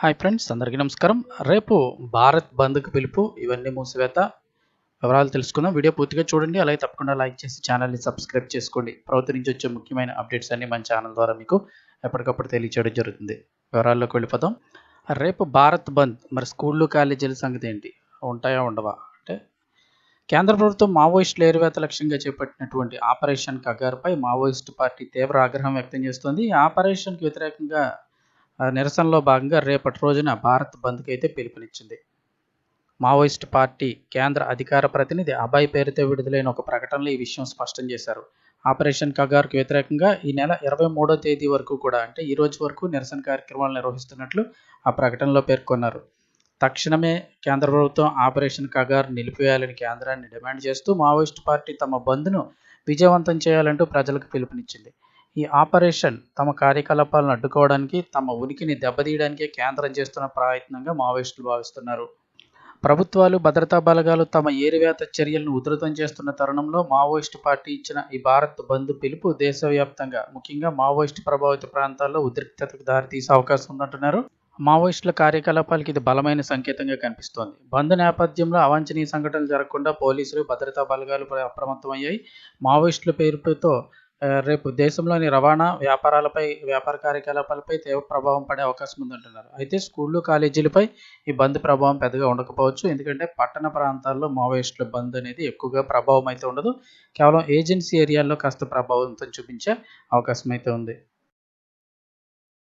Hi friends అందరికీ నమస్కారం. రేపు భారత్ బంద్కు పిలుపు ఇవన్నీ మూసివేత వివరాలు తెలుసుకుందాం. వీడియో పూర్తిగా చూడండి అలాగే తప్పకుండా లైక్ చేసి ఛానల్ని సబ్స్క్రైబ్ చేసుకోండి. ప్రభుత్వం నుంచి వచ్చే ముఖ్యమైన అప్డేట్స్ అన్ని మన ఛానల్ ద్వారా మీకు ఎప్పటికప్పుడు తెలియచేయడం జరుగుతుంది. వివరాల్లోకి వెళ్ళిపోదాం. రేపు భారత్ బంద్ మరి స్కూళ్ళు కాలేజీల సంగతి ఏంటి? ఉంటాయా ఉండవా? అంటే కేంద్ర ప్రభుత్వం మావోయిస్టుల ఏరువేత లక్ష్యంగా చేపట్టినటువంటి ఆపరేషన్ కగార్పై మావోయిస్టు పార్టీ తీవ్ర ఆగ్రహం వ్యక్తం చేస్తోంది. ఈ ఆపరేషన్కి వ్యతిరేకంగా నిరసనలో భాగంగా రేపటి రోజున భారత్ బంద్కి అయితే పిలుపునిచ్చింది. మావోయిస్ట్ పార్టీ కేంద్ర అధికార ప్రతినిధి అబాయ్ పేరుతో విడుదలైన ఒక ప్రకటనలో ఈ విషయం స్పష్టం చేశారు. ఆపరేషన్ కగార్కు వ్యతిరేకంగా ఈ నెల ఇరవై మూడో తేదీ వరకు కూడా అంటే ఈ రోజు వరకు నిరసన కార్యక్రమాలు నిర్వహిస్తున్నట్లు ఆ ప్రకటనలో పేర్కొన్నారు. తక్షణమే కేంద్ర ప్రభుత్వం ఆపరేషన్ కగార్ నిలిపివేయాలని కేంద్రాన్ని డిమాండ్ చేస్తూ మావోయిస్ట్ పార్టీ తమ బంద్ను విజయవంతం చేయాలంటూ ప్రజలకు పిలుపునిచ్చింది. ఈ ఆపరేషన్ తమ కార్యకలాపాలను అడ్డుకోవడానికి తమ ఉనికిని దెబ్బతీయడానికే కేంద్రం చేస్తున్న ప్రయత్నంగా మావోయిస్టులు భావిస్తున్నారు. ప్రభుత్వాలు భద్రతా బలగాలు తమ ఏరివేత చర్యలను ఉధృతం చేస్తున్న తరుణంలో మావోయిస్టు పార్టీ ఇచ్చిన ఈ భారత్ బంద్ పిలుపు దేశవ్యాప్తంగా ముఖ్యంగా మావోయిస్టు ప్రభావిత ప్రాంతాల్లో ఉద్రిక్తతకు దారితీసే అవకాశం ఉందంటున్నారు. మావోయిస్టుల కార్యకలాపాలకి ఇది బలమైన సంకేతంగా కనిపిస్తోంది. బంద్ నేపథ్యంలో అవాంఛనీయ సంఘటనలు జరగకుండా పోలీసులు భద్రతా బలగాలు అప్రమత్తమయ్యాయి. మావోయిస్టుల పేరుతో రేపు దేశంలోని రవాణా వ్యాపారాలపై వ్యాపార కార్యకలాపాలపై తీవ్ర ప్రభావం పడే అవకాశం ఉందంటున్నారు. అయితే స్కూళ్ళు కాలేజీలపై ఈ బంద్ ప్రభావం పెద్దగా ఉండకపోవచ్చు. ఎందుకంటే పట్టణ ప్రాంతాల్లో మావోయిస్టుల బంద్ అనేది ఎక్కువగా ప్రభావం అయితే ఉండదు. కేవలం ఏజెన్సీ ఏరియాల్లో కాస్త ప్రభావంతో చూపించే అవకాశం అయితే ఉంది.